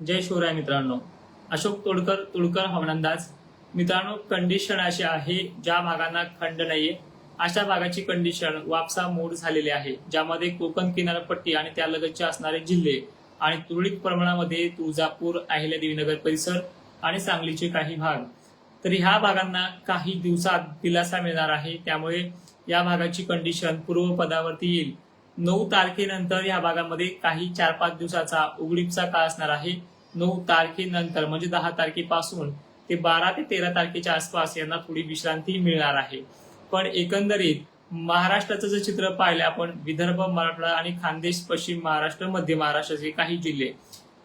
जय शिवराय मित्रांनो. अशोक तोडकर तुडकर हवानंदाज. मित्रांनो कंडिशन अशी आहे ज्या भागांना खंड नाहीये अशा भागाची कंडिशन वापसा मूड झालेली आहे ज्यामध्ये कोकण किनारपट्टी आणि त्या लगतचे असणारे जिल्हे आणि तुरळक प्रमाणामध्ये तुळजापूर अहिल्यादेवी देवीनगर परिसर आणि सांगलीचे काही भाग. तर ह्या भागांना काही दिवसात दिलासा मिळणार आहे त्यामुळे या भागाची कंडिशन पूर्वपदावरती येईल. नऊ तारखेनंतर या भागामध्ये काही चार पाच दिवसाचा उघडीपचा काळ असणार आहे. नऊ तारखेनंतर म्हणजे दहा तारखेपासून ते बारा ते तेरा तारखेच्या आसपास यांना थोडी विश्रांती मिळणार आहे. पण एकंदरीत महाराष्ट्राचं जर चित्र पाहिलं आपण विदर्भ मराठवाडा आणि खानदेश पश्चिम महाराष्ट्र मध्य महाराष्ट्राचे काही जिल्हे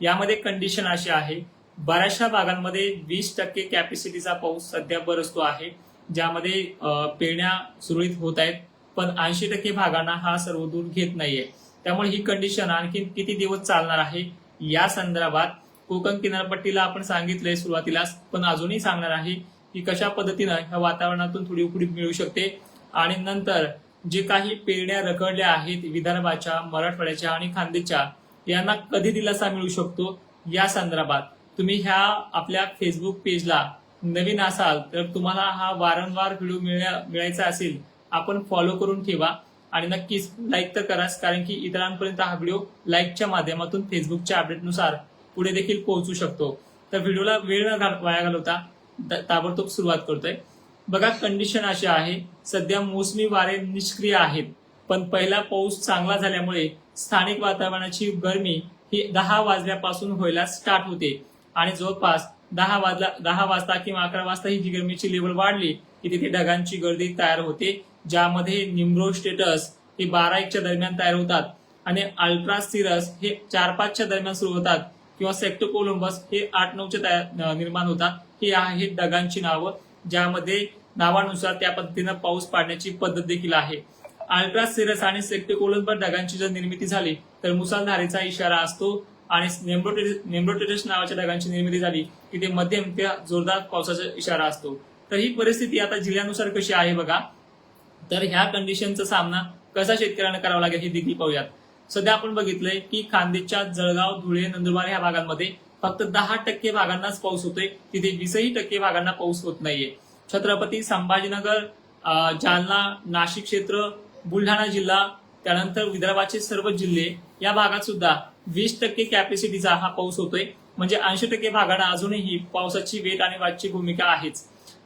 यामध्ये कंडिशन अशी आहे. बऱ्याचशा भागांमध्ये वीस टक्के कॅपॅसिटीचा पाऊस सध्या बरसतो आहे. ज्यामध्ये पेण्या पेरण्या सुरळीत होत आहेत. पण ऐंशी टक्के भागांना हा सर्व दूध घेत नाहीये. त्यामुळे ही कंडिशन आणखी किती दिवस चालणार आहे? या संदर्भात कोकण किनारपट्टीला आपण सांगितलंय सुरुवातीलाच पण अजूनही सांगणार आहे की कशा पद्धतीनं ह्या वातावरणातून थोडी उकडी मिळू शकते. आणि नंतर जे काही पेरण्या रखडल्या आहेत विदर्भाच्या मराठवाड्याच्या आणि खांदेच्या यांना कधी दिलासा मिळू शकतो? या संदर्भात तुम्ही ह्या आपल्या फेसबुक पेजला नवीन असाल तर तुम्हाला हा वारंवार व्हिडिओ मिळायचा असेल आपण फॉलो करून ठेवा. आणि नक्कीच लाईक तर कराच कारण की इतरांपर्यंत हा व्हिडिओ लाईकच्या माध्यमातून फेसबुकच्या अपडेटनुसार पुढे देखील पोहोचू शकतो. तर व्हिडिओला वेळ न वाया घालवता ताबडतोब सुरुवात करतोय. बघा कंडिशन अशी आहे. सध्या मोसमी वारे निष्क्रिय आहेत. पण पहिला पाऊस चांगला झाल्यामुळे स्थानिक वातावरणाची गरमी ही दहा वाजल्यापासून व्हायला स्टार्ट होते. आणि जवळपास दहा वाजला दहा वाजता किंवा अकरा वाजता ही जी गरमीची लेवल वाढली की तिथे ढगांची गर्दी तयार होते. ज्यामध्ये निम्ब्रो स्टेटस हे बारा एकच्या दरम्यान तयार होतात आणि अल्ट्रास्थिरस हे चार पाचच्या दरम्यान सुरू होतात किंवा सेक्टो कोलंबस हे आठ नऊच्या तयार निर्माण होतात. हे आहेत डगांची नावं ज्यामध्ये नावानुसार त्या पद्धतीनं पाऊस पाडण्याची पद्धत देखील आहे. अल्ट्रासिरस आणि सेक्टिकोलंबर ढगांची जर निर्मिती झाली तर मुसळधारेचा इशारा असतो आणि नेम्ब्रोटेटस नावाच्या ढगांची निर्मिती झाली की ते मध्यम त्या जोरदार पावसाचा इशारा असतो. तर ही परिस्थिती आता जिल्ह्यानुसार कशी आहे बघा. तर ह्या कंडिशनचा सामना कसा शेतकऱ्यांना करावा लागेल हे देखील पाहूयात. सध्या आपण बघितलंय की खानदेशच्या जळगाव धुळे नंदुरबार ह्या भागांमध्ये फक्त दहा टक्के भागांनाच पाऊस होतोय. तिथे वीसही टक्के भागांना पाऊस होत नाहीये. छत्रपती संभाजीनगर जालना नाशिक क्षेत्र बुलढाणा जिल्हा त्यानंतर विदर्भाचे सर्व जिल्हे या भागात सुद्धा वीस टक्के कॅपॅसिटीचा हा पाऊस होतोय. म्हणजे ऐंशी टक्के भागांना अजूनही पावसाची वेट आणि वाटची भूमिका आहेच.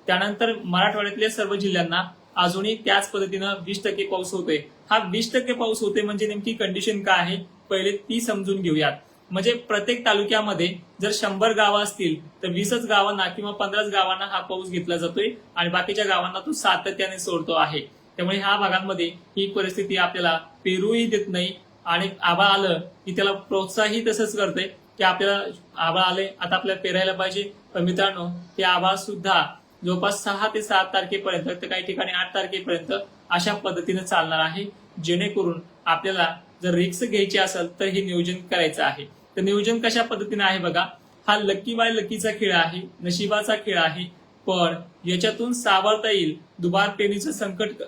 त्यानंतर मराठवाड्यातल्या सर्व जिल्ह्यांना अजूनही त्याच पद्धतीनं वीस टक्के पाऊस होतोय. हा वीस टक्के पाऊस होतोय म्हणजे नेमकी कंडिशन काय आहे पहिले ती समजून घेऊयात. म्हणजे प्रत्येक तालुक्यामध्ये जर शंभर गावं असतील तर वीसच गावांना किंवा पंधराच गावांना हा पाऊस घेतला जातोय आणि बाकीच्या गावांना तो सातत्याने सोडतो आहे. त्यामुळे ह्या भागांमध्ये ही परिस्थिती आपल्याला पेरूही देत नाही आणि आबा आलं की त्याला प्रोत्साहित तसंच करते की आपल्याला आबा आले आता आपल्याला पेरायला पाहिजे. पण मित्रांनो ते आबा सुद्धा जवळपास सहा ते सात तारखेपर्यंत तर काही ठिकाणी आठ तारखेपर्यंत अशा पद्धतीने चालणार आहे जेणेकरून आपल्याला जर रिक्स घ्यायची असेल तर हे नियोजन करायचं आहे. तर नियोजन कशा पद्धतीने आहे बघा हा लकी बाय लकीचा खेळ आहे नशिबाचा खेळ आहे पण याच्यातून सावरता येईल दुबार पेरणीचं संकट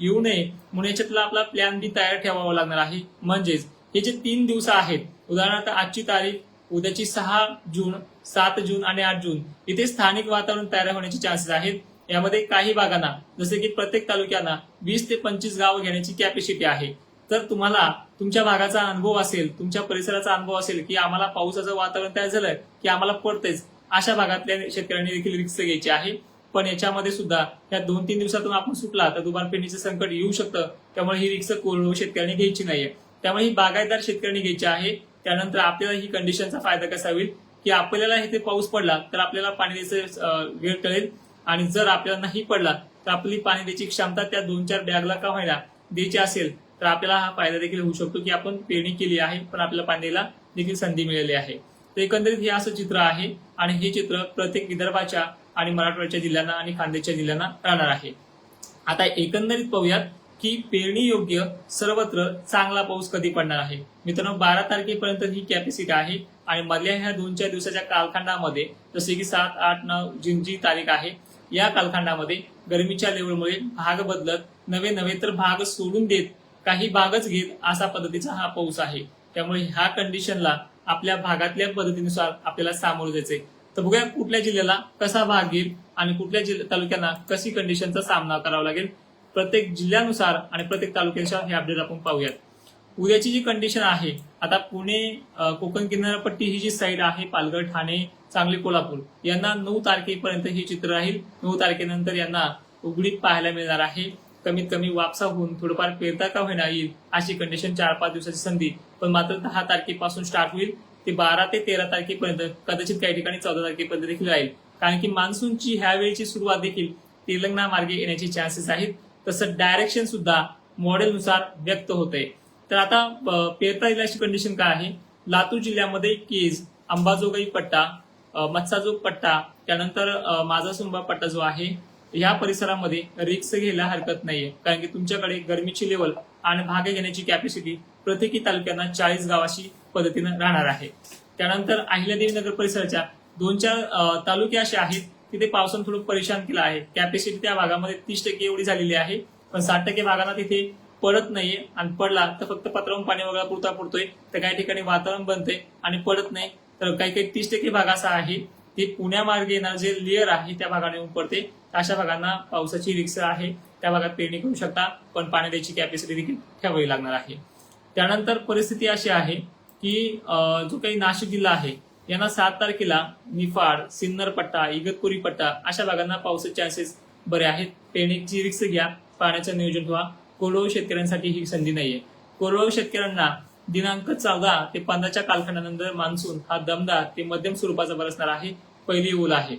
येऊ नये म्हणून याच्यातला आपला प्लॅन बी तयार ठेवावा लागणार आहे. म्हणजेच हे जे तीन दिवस आहेत उदाहरणार्थ आजची तारीख उद्याची सहा जून सात जून आणि आठ जून इथे स्थानिक वातावरण तयार होण्याचे चान्सेस आहेत. यामध्ये काही भागांना जसे की प्रत्येक तालुक्यांना वीस ते पंचवीस गावं घेण्याची कॅपॅसिटी आहे. तर तुम्हाला तुमच्या भागाचा अनुभव असेल तुमच्या परिसराचा अनुभव असेल की आम्हाला पावसाचं वातावरण तयार झालंय की आम्हाला पडतेच अशा भागातल्या शेतकऱ्यांनी देखील रिक्स घ्यायची आहे. पण याच्यामध्ये सुद्धा या दोन तीन दिवसातून आपण सुटला तर दुबार पेरणीचं संकट येऊ शकतं. त्यामुळे ही रिक्स कोरडू शेतकऱ्यांनी घ्यायची नाहीये. त्यामुळे ही बागायतदार शेतकऱ्यांनी घ्यायची आहे. त्यानंतर आपल्याला ही कंडिशनचा फायदा कसा होईल? की आपल्याला इथे पाऊस पडला तर आपल्याला पाणी द्यायचा वेळ टळेल आणि जर आपल्याला नाही पडला तर आपली पाणी द्यायची क्षमता त्या दोन चार बॅगला का व्हायला द्यायची असेल तर आपल्याला हा फायदा देखील होऊ शकतो की आपण पेरणी केली आहे पण आपल्याला पाणी द्यायला देखील संधी मिळाली आहे. तर एकंदरीत हे असं चित्र आहे आणि हे चित्र प्रत्येक विदर्भाच्या आणि मराठवाड्याच्या जिल्ह्यांना आणि खानदेशच्या जिल्ह्यांना राहणार आहे. आता एकंदरीत पाहूयात की पेरणी योग्य सर्वत्र चांगला पाऊस कधी पडणार आहे? मित्रांनो बारा तारखेपर्यंत ही कॅपॅसिटी आहे आणि मधल्या ह्या दोन चार दिवसाच्या कालखंडामध्ये जसे की सात आठ नऊ जून जी तारीख आहे या कालखंडामध्ये गरमीच्या लेवलमुळे भाग बदलत नवे नवे तर भाग सोडून देत काही भागच घेत असा पद्धतीचा हा पाऊस आहे. त्यामुळे ह्या कंडिशनला आपल्या भागातल्या पद्धतीनुसार आपल्याला सामोरं जायचंय. तर बघूया कुठल्या जिल्ह्याला कसा भाग घेईल आणि कुठल्या जिल्ह्या तालुक्यांना कशी कंडिशनचा सामना करावा लागेल. प्रत्येक जिल्ह्यानुसार आणि प्रत्येक तालुक्यानुसार हे अपडेट आपण पाहूयात. उद्याची जी कंडिशन आहे आता पुणे कोकण किनारपट्टी ही जी साईड आहे पालघर ठाणे सांगली कोल्हापूर यांना नऊ तारखेपर्यंत हे चित्र राहील. नऊ तारखेनंतर यांना उघडीत पाहायला मिळणार आहे. कमीत कमी वापसा होऊन थोडंफार पेरता का होईना येईल अशी कंडिशन चार पाच दिवसाची संधी पण मात्र दहा तारखेपासून स्टार्ट होईल. ते बारा ते तेरा तारखेपर्यंत कदाचित काही ठिकाणी चौदा तारखेपर्यंत देखील राहील. कारण की मान्सूनची ह्या वेळेची सुरुवात देखील तेलंगणा मार्गे येण्याचे चान्सेस आहेत. तसं डायरेक्शन सुद्धा मॉडेलनुसार व्यक्त होते तर आता पेरता येईल कंडिशन काय आहे? लातूर जिल्ह्यामध्ये केज अंबाजोगाई पट्टा मत्साजोग पट्टा त्यानंतर माझा सुंबा पट्टा जो आहे या परिसरामध्ये रिक्स घ्यायला हरकत नाहीये. कारण की तुमच्याकडे गरमीची लेवल आणि भागे घेण्याची कॅपॅसिटी प्रत्येकी तालुक्यांना चाळीस गावाशी पद्धतीनं राहणार आहे. त्यानंतर अहिल्यादेवी नगर परिसराच्या दोन चार तालुके असे आहेत तिथे पावसानं थोडं परेशान केलं आहे. कॅपॅसिटी त्या भागामध्ये तीस टक्के एवढी झालेली आहे. पण साठ टक्के भागांना तिथे पडत नाहीये आणि पडला तर फक्त पत्रावून पाणी वगैरे पुरता पडतोय तर काही ठिकाणी वातावरण बनतंय आणि पडत नाही. तर काही काही तीस टक्के भाग असा आहे ते पुण्यामार्गे येणार जे लेअर आहे त्या भागाने येऊन पडते. अशा भागांना पावसाची रिक्स आहे. त्या भागात पेरणी करू शकता पण पाणी द्यायची कॅपॅसिटी देखील ठेवावी लागणार आहे. त्यानंतर परिस्थिती अशी आहे की जो काही नाशिक जिल्हा आहे यांना सात तारखेला निफाड सिन्नर पट्टा इगतपुरी पट्टा अशा भागांना पावसाचे चान्सेस बरे आहेत. पेरणीची रिक्स घ्या. पाण्याचं नियोजन ठेवा कोरडवाहू शेतकऱ्यांसाठी ही संधी नाहीये. कोरडवाहू शेतकऱ्यांना दिनांक चौदा ते पंधराच्या कालखंडानंतर मान्सून हा दमदार ते मध्यम स्वरूपाचा बरसणार आहे. पहिली ओल आहे.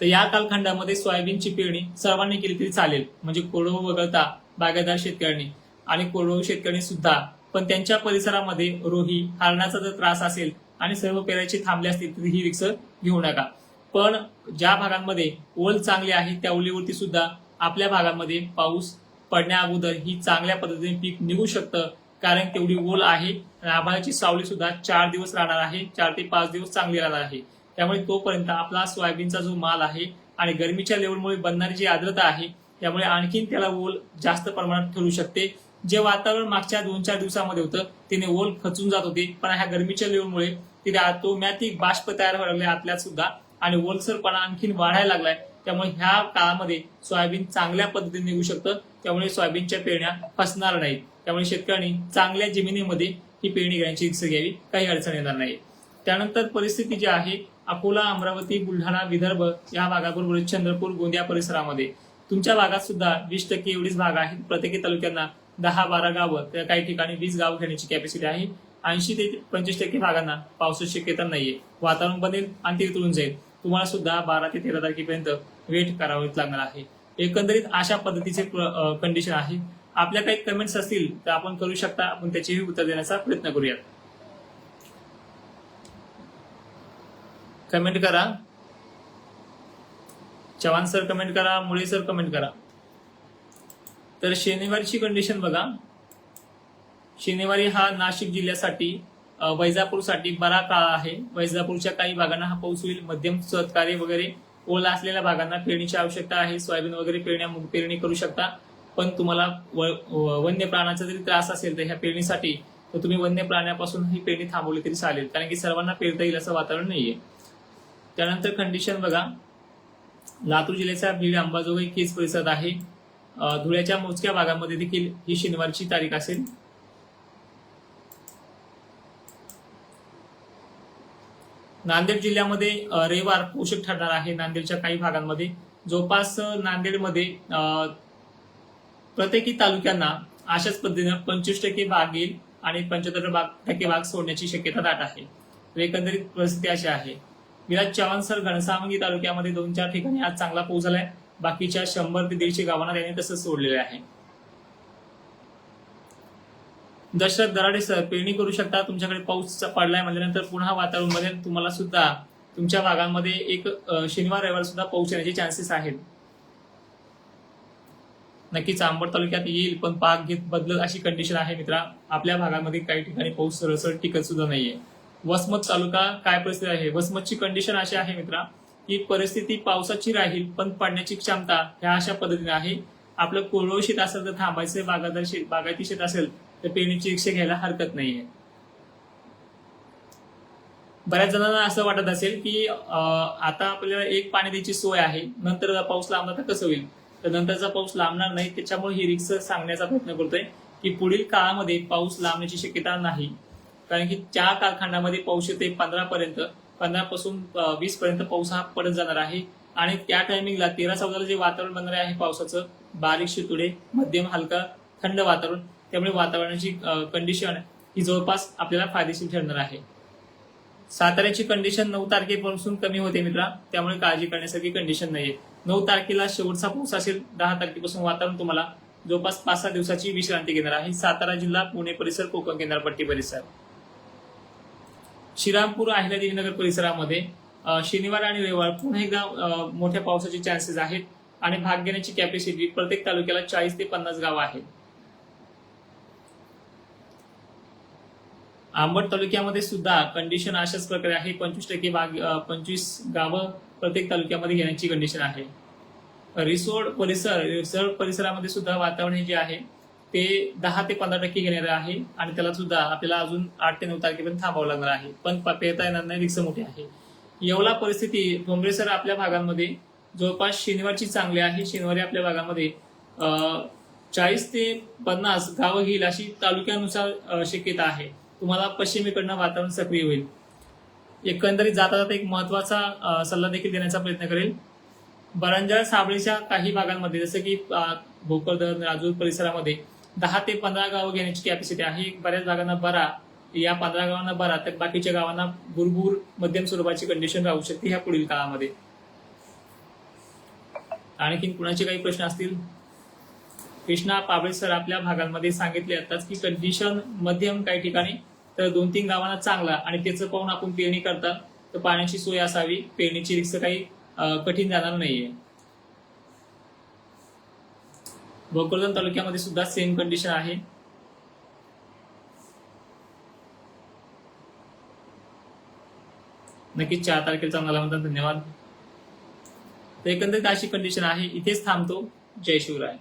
तर या कालखंडामध्ये सोयाबीनची पेरणी सर्वांनी केली तरी चालेल. म्हणजे कोरडवाहू वगळता बागायतदार शेतकऱ्यांनी आणि कोरडवाहू शेतकऱ्यांनी सुद्धा. पण त्यांच्या परिसरामध्ये रोही हरणाचा जर त्रास असेल आणि सर्व पेरायचे थांबले असतील तर ही रिक्स घेऊ नका. पण ज्या भागांमध्ये ओल चांगली आहे त्या ओलीवरती सुद्धा आपल्या भागामध्ये पाऊस पडण्या अगोदर ही चांगल्या पद्धतीने पीक निघू शकतं कारण तेवढी ओल आहे आणि आभाळाची सावली सुद्धा चार दिवस राहणार आहे चार ते पाच दिवस चांगली राहणार आहे. त्यामुळे तोपर्यंत आपला सोयाबीनचा जो माल आहे आणि गरमीच्या लेवलमुळे बनणारी जी आर्द्रता आहे त्यामुळे आणखीन त्याला ओल जास्त प्रमाणात ठरू शकते. जे वातावरण मागच्या दोन चार दिवसामध्ये होतं तिने ओल खचून जात होते. पण ह्या गरमीच्या लेवलमुळे तिथे ऑटोमॅटिक बाष्प तयार व्हायला लागले आतल्यात सुद्धा आणि ओलसरपणा आणखीन वाढायला लागलाय. त्यामुळे ह्या काळामध्ये सोयाबीन चांगल्या पद्धतीने निघू शकतं. त्यामुळे सोयाबीनच्या पेरण्या फसणार नाहीत. त्यामुळे शेतकऱ्यांनी चांगल्या जमिनीमध्ये ही पेरणी घेण्याची रिक्स घ्यावी. काही अडचण येणार नाही. त्यानंतर परिस्थिती जी आहे अकोला अमरावती बुलढाणा विदर्भ या भागाबरोबर चंद्रपूर गोंदिया परिसरामध्ये. तुमच्या भागात सुद्धा वीस टक्के एवढीच भाग आहेत. प्रत्येकी तालुक्यांना दहा बारा गावं तर काही ठिकाणी वीस गावं घेण्याची कॅपॅसिटी आहे. ऐंशी ते पंचवीस टक्के भागांना पावसाची शक्यता नाहीये. वातावरण बनेल आणि ते तुळून जाईल. तुम्हाला सुद्धा बारा ते तेरा तारखेपर्यंत वेट करावे लागणार आहे. एकंदरीत अशा पद्धतीचे कंडिशन आहे. आपल्या काही कमेंट्स असतील तर आपण करू शकता. आपण त्याचेही उत्तर देण्याचा प्रयत्न करूयात. कमेंट करा. चव्हाण सर कमेंट करा. मुळे सर कमेंट करा. तर शनिवारची कंडिशन बघा. शनिवारी हा नाशिक जिल्ह्यासाठी वैजापूरसाठी बरा काळ आहे. वैजापूरच्या काही भागांना हा पाऊस होईल. मध्यम सत्कार्य वगैरे ओला असलेल्या भागांना पेरणीची आवश्यकता आहे. सोयाबीन वगैरे पेरण्या पेरणी करू शकता. पण तुम्हाला व- वन्य प्राण्याचा जरी त्रास असेल तर ह्या पेरणीसाठी तर तुम्ही वन्य प्राण्यापासून ही पेरणी थांबवली तरी चालेल. कारण की सर्वांना पेरता येईल असं वातावरण नाहीये. त्यानंतर कंडिशन बघा. लातूर जिल्ह्याचा बीड अंबाजोगाई केस परिसरात आहे. धुळ्याच्या मोजक्या भागामध्ये देखील ही शनिवारची तारीख असेल. नांदेड जिल्ह्यामध्ये रविवार पोषक ठरणार आहे नांदेडच्या काही भागांमध्ये. जवळपास नांदेडमध्ये प्रत्येकी तालुक्यांना अशाच पद्धतीनं पंचवीस टक्के भाग येईल आणि पंच्याहत्तर भाग टक्के भाग सोडण्याची शक्यता दाट आहे. एकंदरीत परिस्थिती अशी आहे. विराज चव्हाण सर घनसावंगी तालुक्यामध्ये दोन चार ठिकाणी आज चांगला पाऊस झालाय. बाकीच्या शंभर ते दीडशे गावांना त्यांनी तसंच सोडलेले आहे. दशरथ दराडे सर पेरणी करू शकता तुमच्याकडे पाऊस पडलाय म्हटल्यानंतर पुन्हा वातावरण बनेल तुम्हाला सुद्धा तुमच्या भागांमध्ये एक शनिवार रविवार सुद्धा पाऊस येण्याचे चान्सेस आहेत. नक्कीच आंबड तालुक्यात येईल पण पाक घेत बदलत अशी कंडिशन आहे मित्रा. आपल्या भागामध्ये काही ठिकाणी पाऊस सरसर टिकत सुद्धा नाहीये. वसमत तालुका काय परिस्थिती आहे? वसमतची कंडिशन अशी आहे मित्रा. की परिस्थिती पावसाची राहील पण पडण्याची क्षमता ह्या अशा पद्धतीने आहे. आपलं कोरडं शेत असेल तर थांबायचं बागायदार शेत बागायती शेत असेल तर पेरणीची रिक्षा घ्यायला हरकत नाहीये. बऱ्याच जणांना असं वाटत असेल की आता आपल्याला एक पाणी द्यायची सोय आहे नंतर पाऊस लांबला तर कसं होईल? तर नंतरचा पाऊस लांबणार नाही त्याच्यामुळे ही रिक्स सांगण्याचा प्रयत्न करतोय की पुढील काळामध्ये पाऊस लांबण्याची शक्यता नाही. कारण की ज्या कालखंडामध्ये पाऊस येते पंधरा पर्यंत पंधरा पासून वीस पर्यंत पाऊस हा पडत जाणार आहे. आणि त्या टायमिंगला तेरा चौदाला जे वातावरण बनणार आहे पावसाचं बारीक शितुडे मध्यम हलका थंड वातावरण त्यामुळे वातावरणाची कंडिशन ही जवळपास आपल्याला फायदेशीर ठरणार आहे. साताऱ्याची कंडिशन नऊ तारखेपासून कमी होते मित्रा त्यामुळे काळजी करण्यासारखी कंडिशन नाहीये. नऊ तारखेला शेवटचा पाऊस असेल दहा तारखेपासून वातावरण तुम्हाला जवळपास पाच सहा दिवसाची विश्रांती घेणार आहे. सातारा जिल्हा पुणे परिसर कोकण किनारपट्टी परिसर. श्रीरामपूर अहिल्यादेवीनगर परिसरामध्ये शनिवार आणि रविवार पुन्हा एकदा मोठ्या पावसाचे चान्सेस आहेत आणि भाग घेण्याची कॅपॅसिटी प्रत्येक तालुक्याला चाळीस ते पन्नास गाव आहे आंबट तालुक्यामध्ये सुद्धा कंडिशन अशाच प्रकारे आहे. पंचवीस टक्के भाग पंचवीस गावं प्रत्येक तालुक्यामध्ये घेण्याची कंडिशन आहे. रिसोड परिसर रिसोड परिसरामध्ये सुद्धा वातावरण हे जे आहे ते दहा ते पंधरा टक्के घेणार आहे आणि त्याला सुद्धा आपल्याला अजून आठ ते नऊ तारखेपर्यंत थांबावं लागणार आहे. पण प- पेरता येणार नाही रिक्स मोठी आहे. येवला परिस्थिती डोंबरेसर आपल्या भागांमध्ये जवळपास शनिवारची चांगली आहे. शनिवारी आपल्या भागामध्ये चाळीस ते पन्नास गावं घेईल अशी तालुक्यानुसार शक्यता आहे. तुम्हाला पश्चिमेकडनं वातावरण सक्रिय होईल. एकंदरीत जाता जाता एक महत्त्वाचा सल्ला देखील देण्याचा प्रयत्न करेल. बरंजाळ साबळीच्या काही भागांमध्ये जसं की भोकरदर भोकरदन राजूर परिसरामध्ये दहा ते पंधरा गाव घेण्याची कॅपॅसिटी आहे. बऱ्याच भागांना बरा या पंधरा गावांना बरा तर बाकीच्या गावांना भुरभूर मध्यम स्वरूपाची कंडिशन राहू शकते ह्या पुढील काळामध्ये. आणखीन कुणाचे काही प्रश्न असतील? कृष्णा पाबळे सर आपल्या भागांमध्ये सांगितले आताच की कंडिशन मध्यम काही ठिकाणी तर दोन तीन गावांना चांगला आणि त्याचं पाहून आपण पेरणी करतात तर पाण्याची सोय असावी पेरणीची रिक्स काही कठीण जाणार नाहीये. भोकरदन तालुक्यामध्ये सुद्धा सेम कंडिशन आहे. नक्कीच चार तारखेला चांगला म्हणतात धन्यवाद. तर एकंदरीत अशी कंडिशन आहे. इथेच थांबतो. जय शिवराय.